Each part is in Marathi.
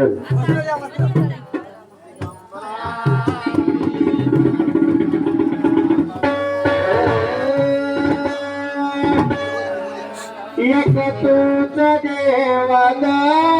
हो एक तूच देवदत्त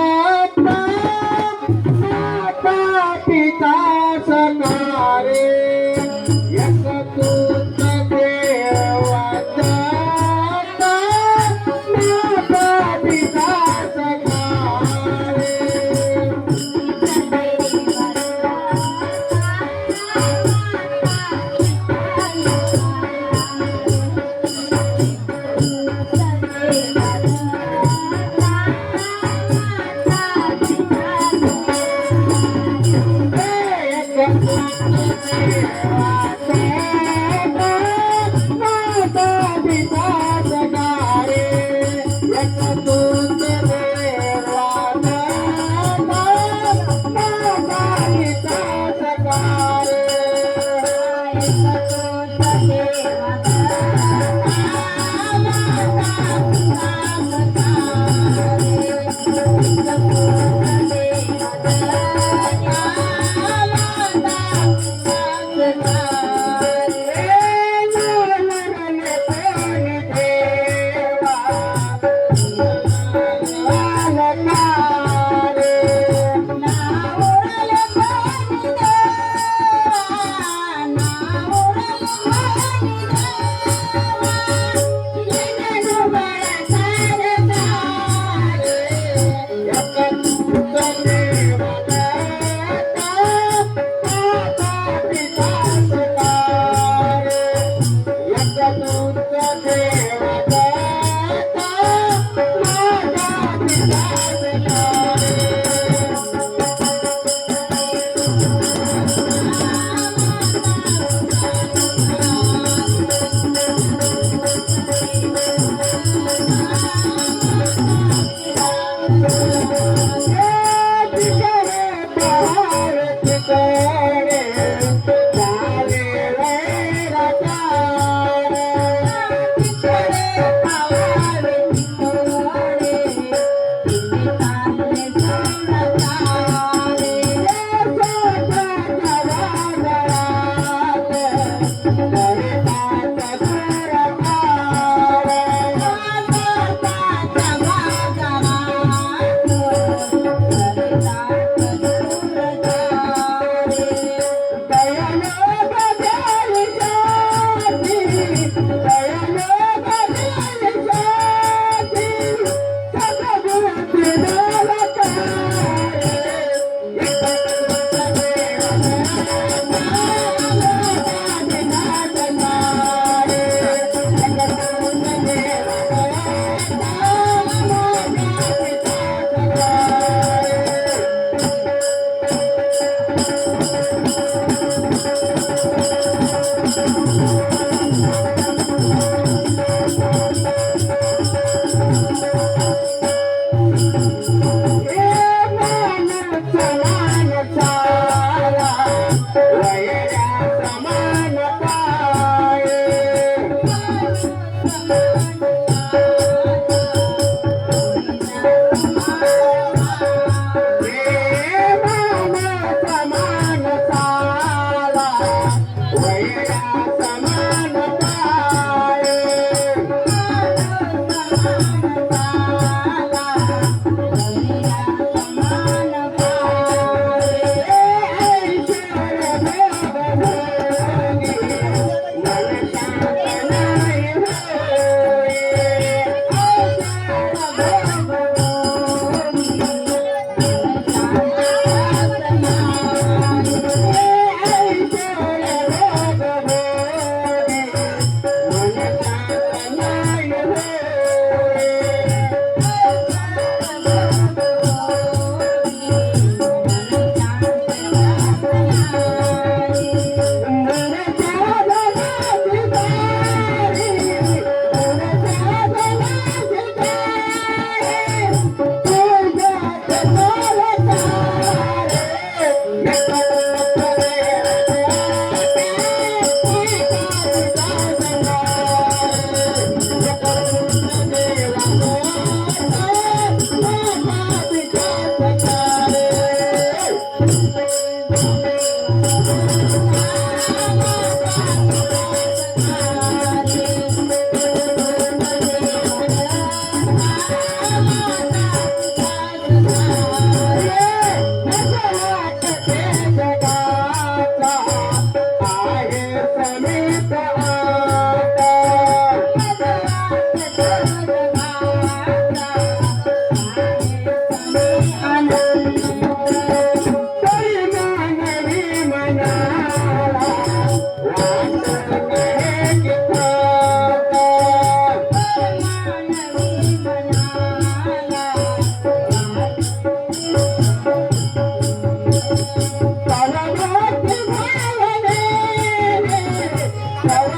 Thank you.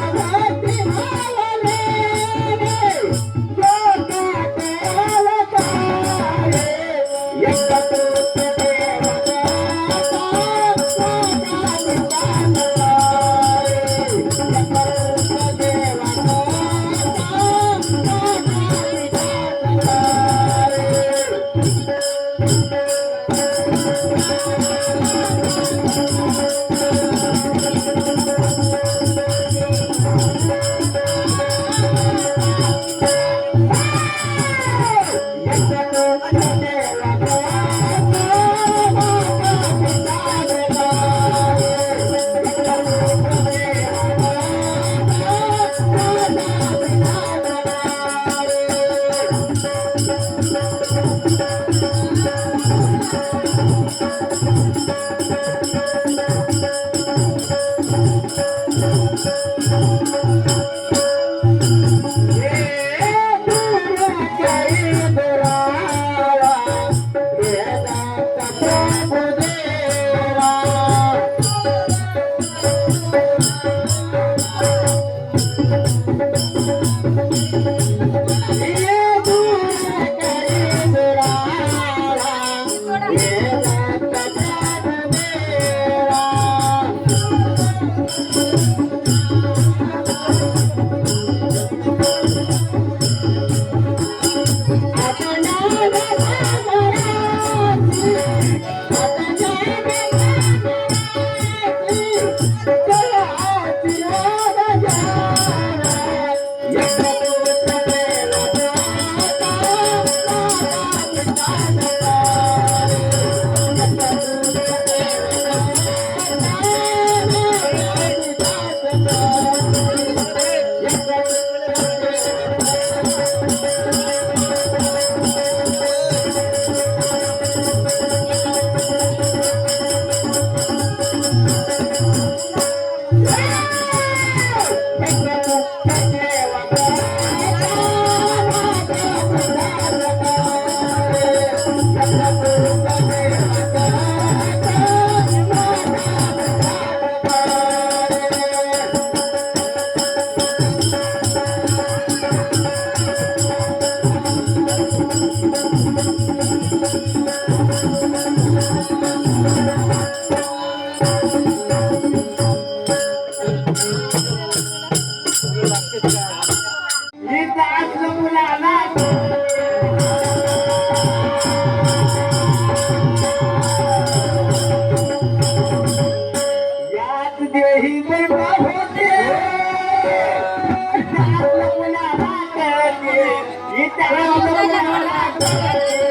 Música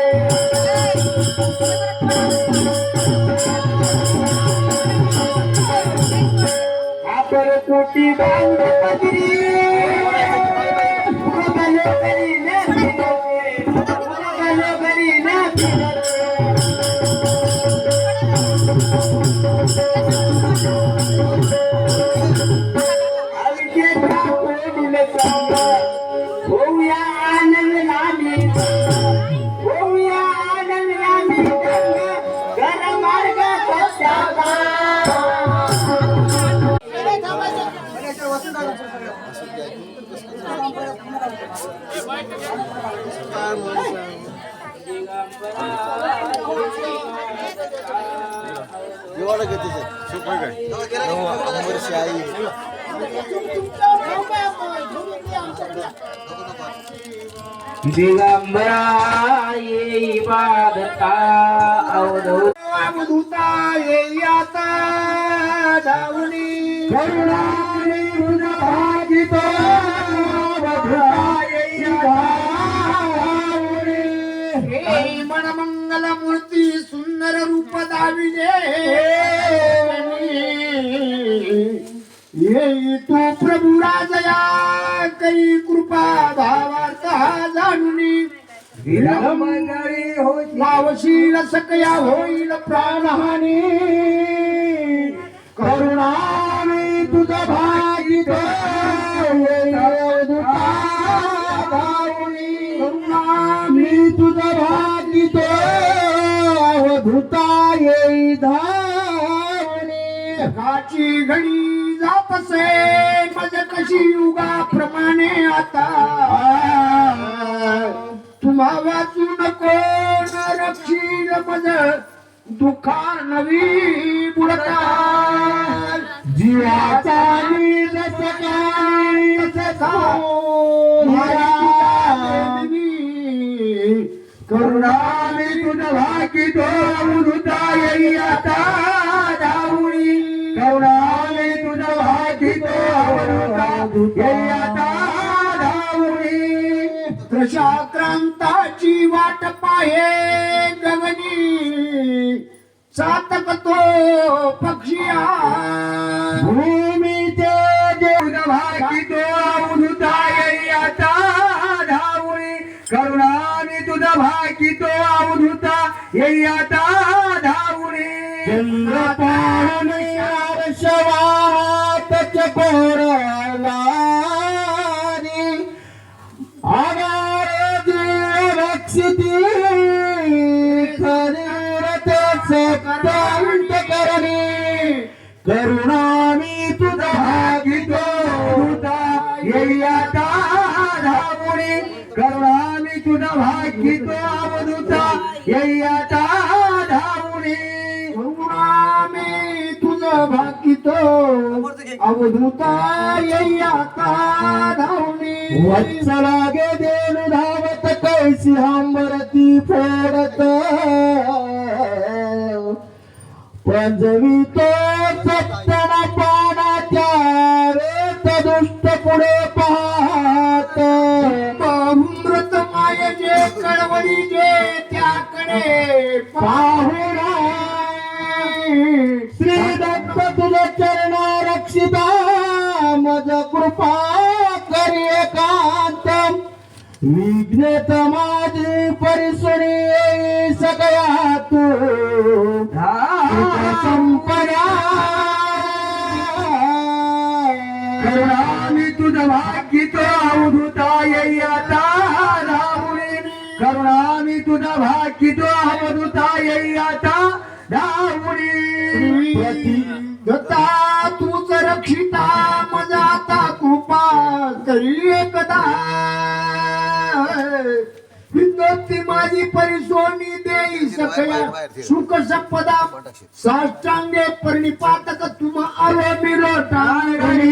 एवढं घेते सुपर काय अंबरशी आई दिगंबरा येई बाधता अवधूत अवधूता येई आता धावणी करुणाने भागितो येई धावणी हे मनमंगल मूर्ती सुंदर रूप दाविले येई तू प्रभू राजया करी कृपा भावार्थ हा जाणुनी लावशील सकया होईल प्राणहानी. करुणाने तुझा भागित करुणाने. तुझा भागित अवधुता येई धावणी. काची घडी जात असे मज कशी युगा प्रमाणे आता. तुम्हा वाचू नको न रक्षील मज? दुखा नवी बुडका जीवाचा नील तुझ भागी तो अमृता येई आता धावणी करुणाने तुझ भागी तो अमृता येई आता धावणी दशाक्रांताची वाट पाहे गगनी. चातक तो पक्षी भूमीचे देव भागी तो येई आता धावणी करुणाने तुझा भागी तो अवधूता येई आता धावणे चंद्र शवात चकोरला आगार रक्षिती खरीरथ सप्तांत करणे. करुणामी तुझा भागितो होता येई करुणामी तुझा भागितो अवधूता येई आता मी करुणामी भागितो अवधूता येई आता धावणे. वत्सला गे देणू धावत कैसी हांबरती फोडत. पंजवी तो सत्तन पाण्याच्या वेत दुष्ट पुढे पाहत. त्याकडे पाहुणा श्री दत्त तुझ चरणा रक्षिता मज कृपा करी एकांत विघ्नेत माझी परिसुणी सगळ्या तू संपया संपदा करुणामी तुझ भागितो अवधुता येई आता तुझ भागितो अवधूता येई आता धावणे दत्ता तूच रक्षिता मजा आता कृपा करी एकदा। विज्ञप्ती माझी परिसोनी देई सगळ्या सुख संपदा साष्टांगे परिपातक तुम अरे मिलो टाळणी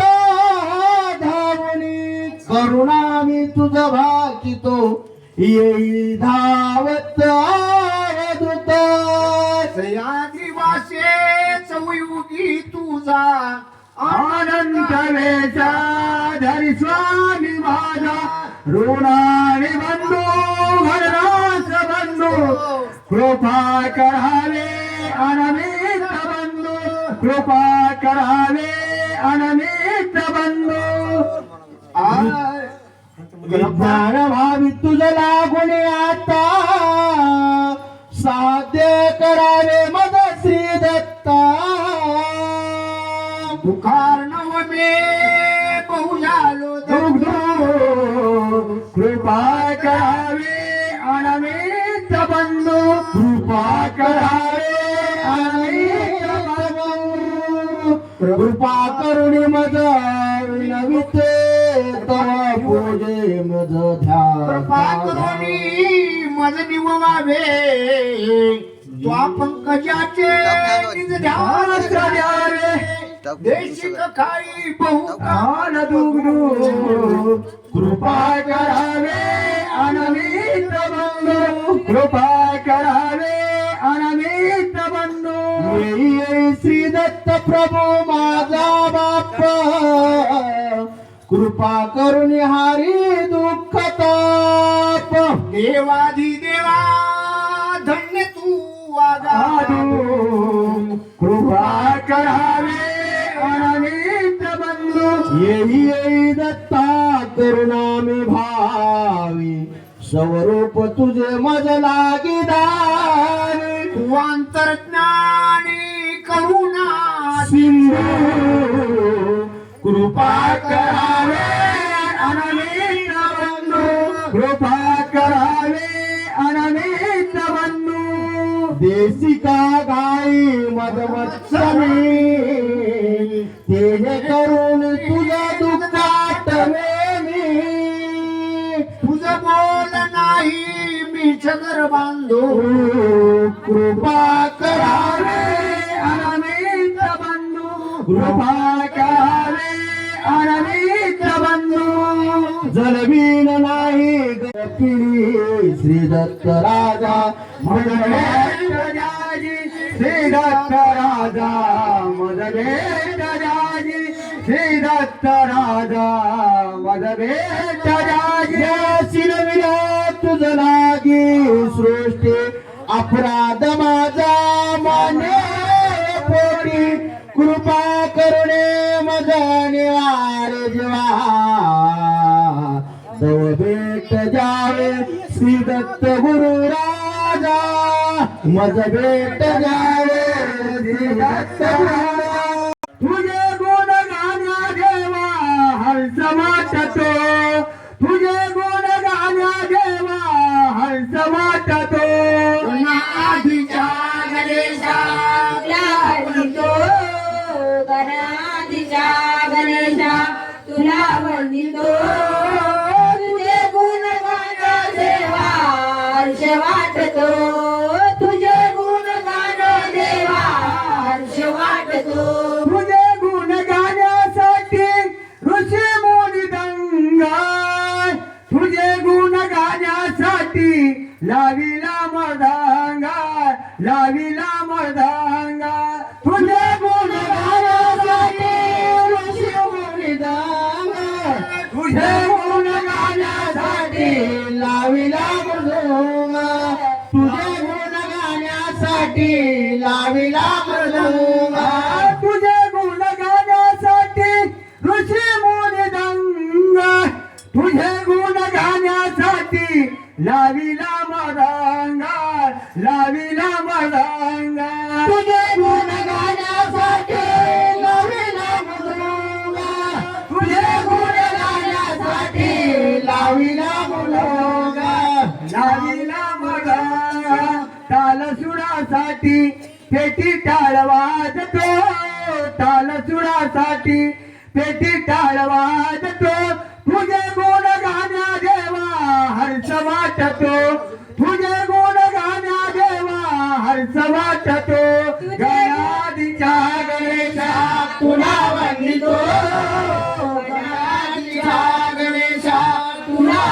तुझ भागितो येई धावत आवदूत सयाद्रिवासे चौयुगी तुझा आनंद वेचा धरी स्वामी माझा. ऋणाने बंधू घरनाथ बंधू. कृपा करावे अनमित बंधू. कृपा करावे अनमित बंधू. ज्ञान भावी तुझ लागून आता साध्य करावे मद श्री दत्ता दुखार नव मे बहुजालो कृपा करावे अनमित बंधू. कृपा करावे अनमित बंधू. कृपा करुणी मज विनविते. तव पूजे मज कृपा ध्यान करुणी मज निववावे त्वा पंकजाचे निज ध्यान देशिक खाई बहु काल दुग्धू कृपा करावे अनमित बंधू. कृपा करावे अनमित बंधू. श्री दत्त प्रभू माझा बाप. कृपा करून हारी दुःख ताप. देवाधी देवा धन्य तू वागा. साधू कृपा करावे अनमित बंधू. येई येई दत्ता करुणामी भावी. स्वरूप तुझे मज लागी दारी तू अंतर्ज्ञानी करुणा. सिंधू कृपा करावे अनमित बंधू कृपा करावे अनमित बंधू देशिका गाई मदवत्समी तेने करून तुझ्या दुःखात मी तुझ बोल नाही मी छगर बांधू। कृपा करावे अनमित बंधू कृपा करावे बंधू जलवीन नाही गपिली श्री दत्त राजा मदने श्री दत्त राजा मदने जाजी श्री दत्त राजा मदने जाजी। शिलविला तुझ लागी सृष्टी अपराध माझ गुरु राजा मज भेट जावे गाण्यासाठी लाविला मृदुंगा तुझे गुण गाण्यासाठी लाविला मृदुंगा तुझे गुण गाण्यासाठी ऋषी मुनी दंगा तुझे गुण गाण्यासाठी लाविला मरंगा लाविला मरंगा तुझे गुण साठी पेटी टाळ वाजतो ताल सुरासाठी. पेटी टाळ वाजतो तुझे गोड गाण्या देवा हर्ष वाटतो. तुझे गोड गाण्या देवा हर्ष वाटतो. Oh! गणेशा तुला